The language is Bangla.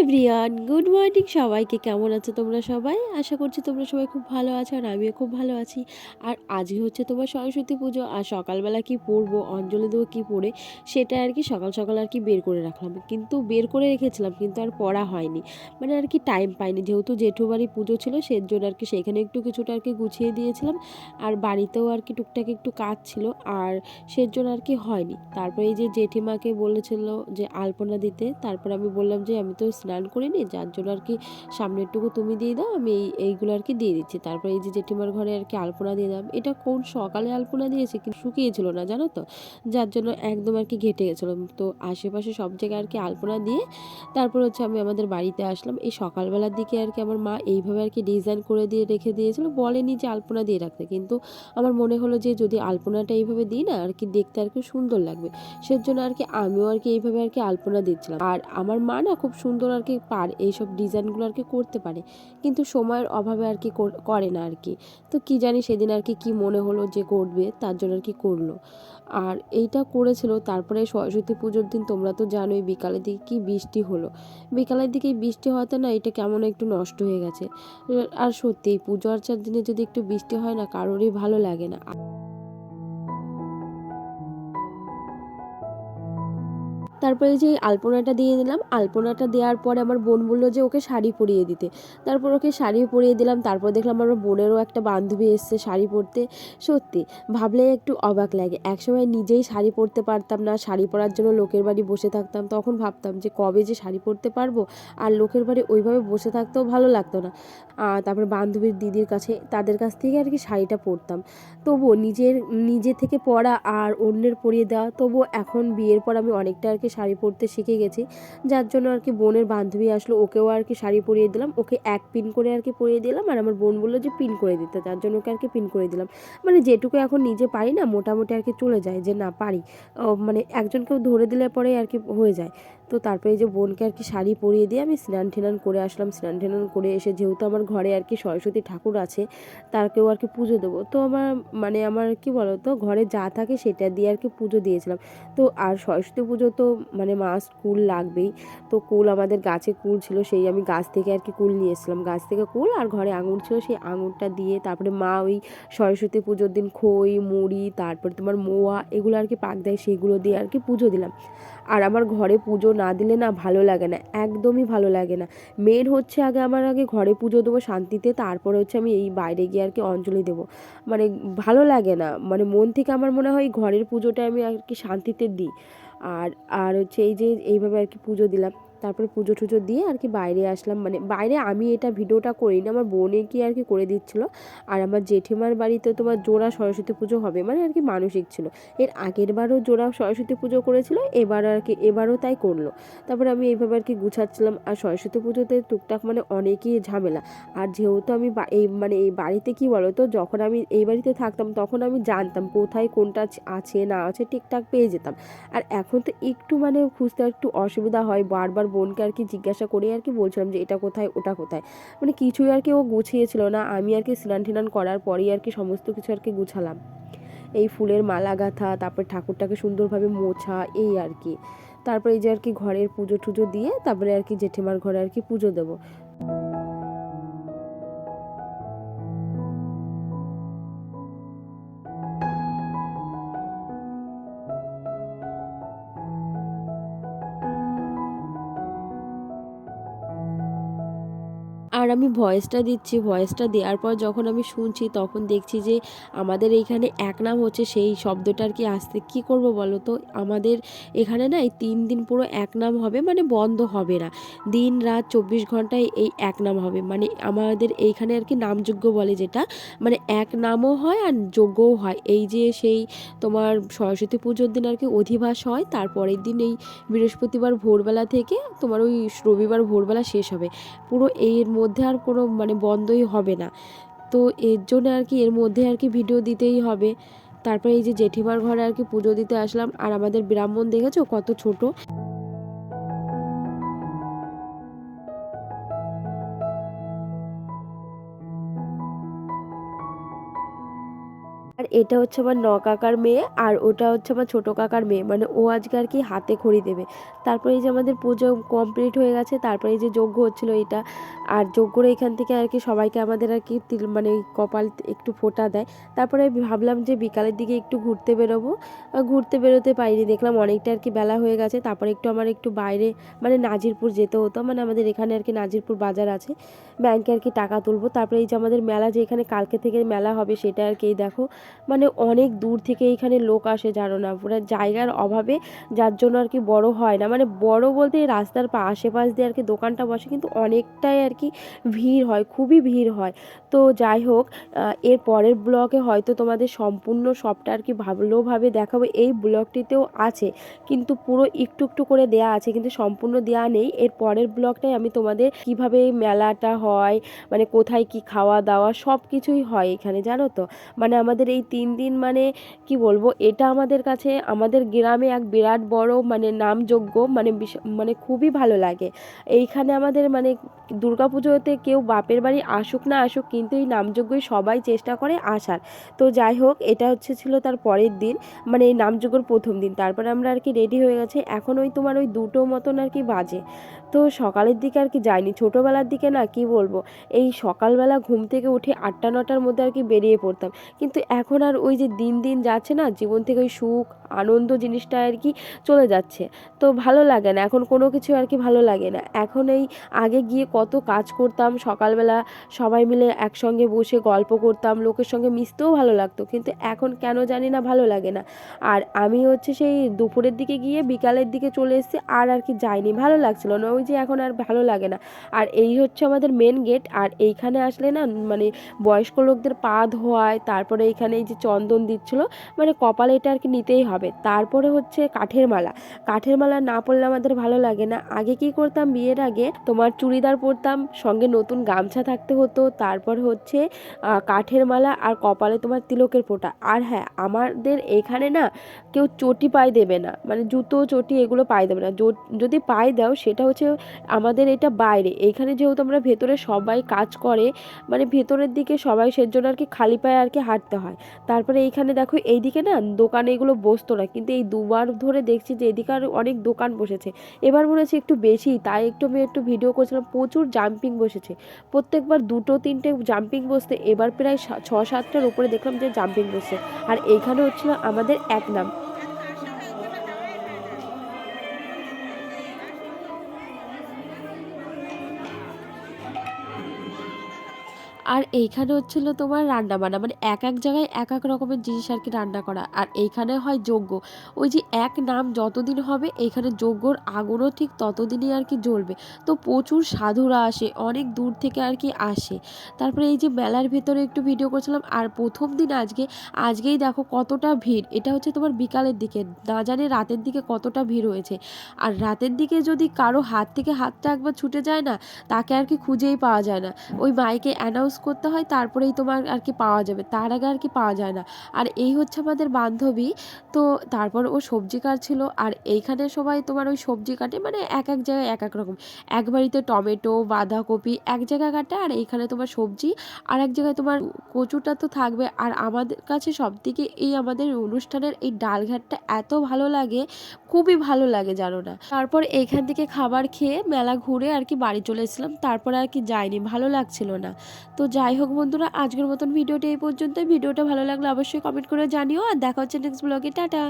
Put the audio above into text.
এভরিওয়ান, গুড মর্নিং সবাইকে। কেমন আছো তোমরা সবাই? আশা করছি তোমরা সবাই খুব ভালো আছো আর আমিও খুব ভালো আছি। আর আজই হচ্ছে তোমার সরস্বতী পুজো আর সকালবেলা কি পরবো, অঞ্জলি দেবো কী পরে, সেটা আর কি সকাল সকাল আর কি বের করে রাখলাম। কিন্তু বের করে রেখেছিলাম, কিন্তু আর পড়া হয়নি। মানে আর কি টাইম পাইনি, যেহেতু জেঠু বাড়ি পুজো ছিল সের জন্য আর কি সেখানে একটু কিছুটা আর কি গুছিয়ে দিয়েছিলাম। আর বাড়িতেও আর কি টুকটাক একটু কাজ ছিল, আর সের জন্য আর কি হয়নি। তারপরে এই যে জেঠিমাকে বলেছিল যে আলপনা দিতে, তারপর আমি বললাম যে আমি তো স্নান করিনি যার জন্য আর কি সামনেরটুকু তুমি দিয়ে দাও আমি এই এইগুলো আর কি দিয়ে দিচ্ছি তারপরে এই যে জেঠিমার ঘরে আর কি আলপনা দিয়ে দিলাম এটা কোন সকালে আলপনা দিয়েছে কিন্তু শুকিয়েছিল না জানো তো যার জন্য একদম আর কি ঘেটে গেছিল তো আশেপাশে সব জায়গায় আর কি আলপনা দিয়ে তারপর হচ্ছে আমি আমাদের বাড়িতে আসলাম এই সকালবেলার দিকে আর কি আমার মা এইভাবে আর কি ডিজাইন করে দিয়ে রেখে দিয়েছিল বলেনি যে আলপনা দিয়ে রাখতে কিন্তু আমার মনে হলো যে যদি আলপনাটা এইভাবে দিই না আর কি দেখতে আর কি সুন্দর লাগবে সেজন্য আর কি আমিও আর কি এইভাবে আর কি আলপনা দিচ্ছিলাম আর আমার মা না খুব সুন্দর আর কি পার, এইসব ডিজাইনগুলো আর কি করতে পারে। কিন্তু সময়ের অভাবে আর কি করে না আর কি তো কি জানি সেদিন আর কি কি মনে হলো যে করবে, তার জন্য আর কি করল। আর এইটা করেছিল, তারপরে সরস্বতী পুজোর দিন তোমরা তো জানোই বিকালের দিকে কি বৃষ্টি হলো। বিকালের দিকে বৃষ্টি হওয়াতে না এটা কেমন একটু নষ্ট হয়ে গেছে। আর সত্যি পুজো আর্চার দিনে যদি একটু বৃষ্টি হয় না, কারোরই ভালো লাগে না। তারপরে যে আলপনাটা দিয়ে দিলাম, আলপনাটা দেওয়ার পরে আমার বোন বলল যে ওকে শাড়ি পরিয়ে দিতে। তারপর ওকে শাড়ি পরিয়ে দিলাম, তারপর দেখলাম আমার বোনেরও একটা বান্ধবী এসছে শাড়ি পরতে। সত্যি, ভাবলে একটু অবাক লাগে। একসময় নিজেই শাড়ি পরতে পারতাম না, শাড়ি পরার জন্য লোকের বাড়ি বসে থাকতাম। তখন ভাবতাম যে কবে যে শাড়ি পরতে পারব, আর লোকের বাড়ি ওইভাবে বসে থাকতেও ভালো লাগতো না। তারপর বান্ধবীর দিদির কাছে, তাদের কাছ থেকে আর কি শাড়িটা পরতাম। তবুও নিজের, নিজে থেকে পরা আর অন্যের পরিয়ে দেওয়া, তবুও এখন বিয়ের পর আমি অনেকটা আর কি শাড়ি পরতে শিখে গেছি। যার জন্য আর কি বোনের বান্ধবী আসলো, ওকেও আর কি শাড়ি পরিয়ে দিলাম। ওকে এক পিন করে আর কি পরিয়ে দিলাম আর আমার বোন বলল যে পিন করে দিতে। তার জন্য ওকে আর কি পিন করে দিলাম। মানে যেটুকু এখন নিজে পারি না, মোটামুটি আর কি চলে যায় যে না পারি। মানে একজনকেও ধরে দিলে পরে আর কি হয়ে যায়। তো তারপরে যে বোনকে আর কি শাড়ি পরিয়ে দিয়ে আমি স্নান ঠেনান করে আসলাম। স্নান ঠেনান করে এসে যেহেতু আমার ঘরে আর কি সরস্বতী ঠাকুর আছে তারকেও আর কি পুজো দেবো। তো আমার মানে আমার কি বলো তো ঘরে যা থাকে সেটা দিয়ে আর কি পুজো দিয়েছিলাম। তো আর সরস্বতী পুজো তো মানে মাস্ট কুল লাগবেই। তো কুল আমাদের গাছে কুল ছিল, সেই আমি গাছ থেকে আর কি কুল নিয়ে এসেছিলাম। গাছ থেকে কুল আর ঘরে আঙুর ছিল, সেই আঙুরটা দিয়ে তারপরে মা ওই সরস্বতী পুজোর দিন খই, মুড়ি, তারপরে তোমার মোয়া, এগুলো আর কি পাক দেয়, সেগুলো দিয়ে আর কি পুজো দিলাম। আর আমার ঘরে পুজো না দিলে না ভালো লাগে না, একদমই ভালো লাগে না। মেন হচ্ছে আগে আমার আগে ঘরে পুজো দেবো শান্তিতে, তারপরে হচ্ছে আমি এই বাইরে গিয়ে আর কি অঞ্জলি দেবো। মানে ভালো লাগে না মানে মন থেকে আমার মনে হয় ঘরের পুজোটা আমি আর কি শান্তিতে দিই। আর আর হচ্ছে এই যে এইভাবে আর কি পুজো দিলাম। তারপরে পুজো টুজো দিয়ে আর কি বাইরে আসলাম। মানে বাইরে আমি এটা ভিডিওটা করি না আমার বোনে কি আর কি করে দিচ্ছিল। আর আমার জেঠিমার বাড়িতে তোমার জোড়া সরস্বতী পুজো হবে মানে আর কি মানসিক ছিল। এর আগের বারও জোড়া সরস্বতী পুজো করেছিল, এবার আর কি, এবারও তাই করল। তারপরে আমি এইভাবে আর কি গুছাচ্ছিলাম। আর সরস্বতী পুজোতে টুকটাক মানে অনেকই ঝামেলা। আর যেহেতু আমি এই মানে এই বাড়িতে কি বলো তো, যখন আমি এই বাড়িতে থাকতাম, তখন আমি জানতাম কোথায় কোনটা আছে না আছে, ঠিকঠাক পেয়ে যেতাম। আর এখন তো একটু মানে খুঁজতে একটু অসুবিধা হয়, বারবার বোনকে আর কি জিজ্ঞাসা করে আর কি বলছিলাম যে এটা কোথায়, ওটা কোথায়। মানে কিছুই আর কি ও গুছিয়েছিল না। আমি আর কি স্নান টিনান করার পরেই আর কি সমস্ত কিছু আর কি গুছালাম। এই ফুলের মালা গাঁথা, তারপর ঠাকুরটাকে সুন্দরভাবে মোছা, এই আর কি। তারপরে এই যে আর কি ঘরের পুজো টুজো দিয়ে তারপরে আর কি জেঠিমার ঘরে আর কি পুজো দেবো। আর আমি ভয়েসটা দিচ্ছি ভয়েসটা দেওয়ার পর যখন আমি শুনছি তখন দেখছি যে আমাদের এইখানে এক নাম হচ্ছে সেই শব্দটার কি আসতে, কি করব বলো তো? আমাদের এখানে না এই তিন দিন পুরো এক নাম হবে মানে বন্ধ হবে না। দিন, রাত, চব্বিশ ঘন্টায় এই এক নাম হবে। মানে আমাদের এইখানে আর কি নামযোগ্য বলে যেটা মানে এক নামও হয় আর যোগ্যও হয়। এই যে সেই তোমার সরস্বতী পুজোর দিন আর কি অধিবাস হয়, তারপরের দিন এই বৃহস্পতিবার ভোরবেলা থেকে তোমার ওই রবিবার ভোরবেলা শেষ হবে। পুরো এর মধ্যে আর কোনো মানে বন্ধই হবে না। তো এর জন্য আর কি, এর মধ্যে আর কি ভিডিও দিতেই হবে। তারপরে এই যে জেঠিমার ঘরে আর কি পুজো দিতে আসলাম। আর আমাদের ব্রাহ্মণ দেখেছ কত ছোট? এটা হচ্ছে আমার ন কাকার মেয়ে আর ওটা হচ্ছে আমার ছোটো কাকার মেয়ে। মানে ও আজকে আর কি হাতে খড়ি দেবে। তারপরে এই যে আমাদের পুজো কমপ্লিট হয়ে গেছে, তারপরে এই যে যজ্ঞ হচ্ছিল এটা, আর যজ্ঞর এখান থেকে আর কি সবাইকে আমাদের আর কি মানে কপাল একটু ফোটা দেয়। তারপরে আমি ভাবলাম যে বিকালের দিকে একটু ঘুরতে বেরোবো। ঘুরতে বেরোতে পারিনি, দেখলাম অনেকটা আর কি বেলা হয়ে গেছে। তারপরে একটু আমার একটু বাইরে মানে নাজিরপুর যেতে হতো। মানে আমাদের এখানে আর কি নাজিরপুর বাজার আছে। ব্যাংকে আর কি টাকা তুলবো। তারপরে এই যে আমাদের মেলা, যে এখানে কালকে থেকে মেলা হবে সেটা আর কি দেখো। মানে অনেক দূর থেকে এইখানে লোক আসে জানো না, পুরো জায়গার অভাবে যার জন্য আর কি বড় হয় না। মানে বড় বলতে রাস্তার পা, আশেপাশ দিয়ে আর কি দোকানটা বসে কিন্তু অনেকটাই আর কি ভিড় হয়, খুবই ভিড় হয়। তো যাই হোক এর পরের ব্লগে হয়তো তোমাদের সম্পূর্ণ সবটা আর কি ভালোভাবে দেখাবো। এই ব্লগটিতেও আছে, কিন্তু পুরো একটু একটু করে দেয়া আছে, কিন্তু সম্পূর্ণ দেয়া নেই। এর পরের ব্লগটাই আমি তোমাদের কীভাবে মেলাটা হয় মানে কোথায় কি খাওয়া দাওয়া সব কিছুই হয় এখানে, জানো তো? মানে আমাদের এই তিন দিন মানে কি বলব, এটা আমাদের কাছে, আমাদের গ্রামে এক বিরাট বড় মানে নামযোগ্য মানে মানে খুবই ভালো লাগে। এইখানে আমাদের মানে দুর্গাপুজোতে কেউ বাপের বাড়ি আসুক না আসুক, কিন্তু এই নামযজ্ঞই সবাই চেষ্টা করে আসার। তো যাই হোক, এটা হচ্ছে ছিল তার পরের দিন মানে এই নামযজ্ঞর প্রথম দিন। তারপরে আমরা আর কি রেডি হয়ে গেছে। এখন ওই তোমার ওই দুটো মতন আর কি বাজে। তো সকালের দিকে আর কি যাইনি। ছোটোবেলার দিকে না কি বলব, এই সকালবেলা ঘুম থেকে উঠে আটটা, নটার মধ্যে আর কি বেরিয়ে পড়তাম। কিন্তু এখন আর ওই যে দিন দিন যাচ্ছে না, জীবন থেকে ওই সুখ, আনন্দ জিনিসটা আর কি চলে যাচ্ছে। তো ভালো লাগে না, এখন কোনো কিছু আর কি ভালো লাগে না। এখন এই আগে গিয়ে কত কাজ করতাম, সকালবেলা সবাই মিলে একসঙ্গে বসে গল্প করতাম, লোকের সঙ্গে মিশতেও ভালো লাগতো। কিন্তু এখন কেন জানি না ভালো লাগে না। আর আমি হচ্ছে সেই দুপুরের দিকে গিয়ে বিকালের দিকে চলে এসেছি, আর আর কি যাইনি, ভালো লাগছিল না। ওই যে এখন আর ভালো লাগে না। আর এই হচ্ছে আমাদের মেন গেট আর এইখানে আসলে না মানে বয়স্ক লোকদের পা ধোয়ায়, তারপরে এইখানে এই যে চন্দন দিচ্ছিল মানে কপালে এটা আর কি নিতেই হবে। তারপরে হচ্ছে কাঠের মালা। কাঠের মালা না পরলে আমাদের ভালো লাগে না। আগে কি করতাম বিয়ের আগে, তোমার চুড়িদার পরতাম, সঙ্গে নতুন গামছা থাকতে হতো, তারপর হচ্ছে কাঠের মালা আর কপালে তোমার তিলকের ফোঁটা। আর হ্যাঁ আমাদের এখানে না, কেউ চটি পায়ে দেবে না। মানে জুতো, চটি এগুলো পায়ে দেবে না। যদি পায়ে দাও, সেটা হচ্ছে আমাদের এটা বাইরে। এইখানে যেহেতু আমরা ভেতরে সবাই কাজ করে মানে ভেতরের দিকে সবাই সেজন্য আর কি খালি পায়ে আর কি হাঁটতে হয়। তারপরে এইখানে দেখো, এইদিকে না দোকানে এগুলো বসতো না। কিন্তু এই দুবার ধরে দেখছি যে এদিকে আর অনেক দোকান বসেছে। এবার মনে হচ্ছে একটু বেশি, তাই একটু আমি একটু ভিডিও করছিলাম, প্রচুর জাম্পিং বসেছে। প্রত্যেকবার দুটো, তিনটে জাম্পিং বসতে, এবার প্রায় ছ সাতটার উপরে দেখলাম যে জাম্পিং বসছে। আর এইখানে হচ্ছিল আমাদের এক নাম। আর এইখানে হচ্ছিল তোমার রান্না বান্না মানে এক এক জায়গায় এক এক রকমের জিনিস আর কি রান্না করা। আর এইখানে হয় যজ্ঞ। ওই যে এক নাম যতদিন হবে, এইখানে যজ্ঞর আগুনও ঠিক ততদিনই আর কি জ্বলবে। তো প্রচুর সাধুরা আসে, অনেক দূর থেকে আর কি আসে। তারপরে এই যে মেলার ভেতরে একটু ভিডিও করছিলাম, আর প্রথম দিন আজকে, আজকেই দেখো কতটা ভিড়। এটা হচ্ছে তোমার বিকালের দিকে, না জানি রাতের দিকে কতটা ভিড় হয়েছে। আর রাতের দিকে যদি কারও হাত থেকে হাতটা একবার ছুটে যায় না, তাকে আর কি খুঁজেই পাওয়া যায় না। ওই মাইকে অ্যানাউন্স করতে হয়, তারপরেই তোমার আর কি পাওয়া যাবে। তার আগে আর কি পাওয়া যায় না। আর এই হচ্ছে আমাদের বান্ধবী, তো তারপর ও সবজি কাটছিল। আর এইখানে সবাই তোমার ওই সবজি কাটে মানে এক এক জায়গায় এক এক রকম। এক বাড়িতে টমেটো, বাঁধাকপি এক জায়গায় কাটে, আর এইখানে তোমার সবজি। আর এক জায়গায় তোমার কচুটা তো থাকবে। আর আমাদের কাছে সব থেকে এই আমাদের অনুষ্ঠানের এই ডাল ঘাটটা এত ভালো লাগে, খুবই ভালো লাগে, জানো না? তারপর এইখান থেকে খাবার খেয়ে মেলা ঘুরে আর কি বাড়ি চলে এসেছিলাম। তারপরে আর কি যাইনি, ভালো লাগছিল না। তো যাই হোক বন্ধুরা, আজকের মতন ভিডিওটা এই পর্যন্ত ভিডিওটা ভালো লাগলে অবশ্যই কমেন্ট করে জানিও। আর দেখা হচ্ছে নেক্সট ব্লগে টাটা।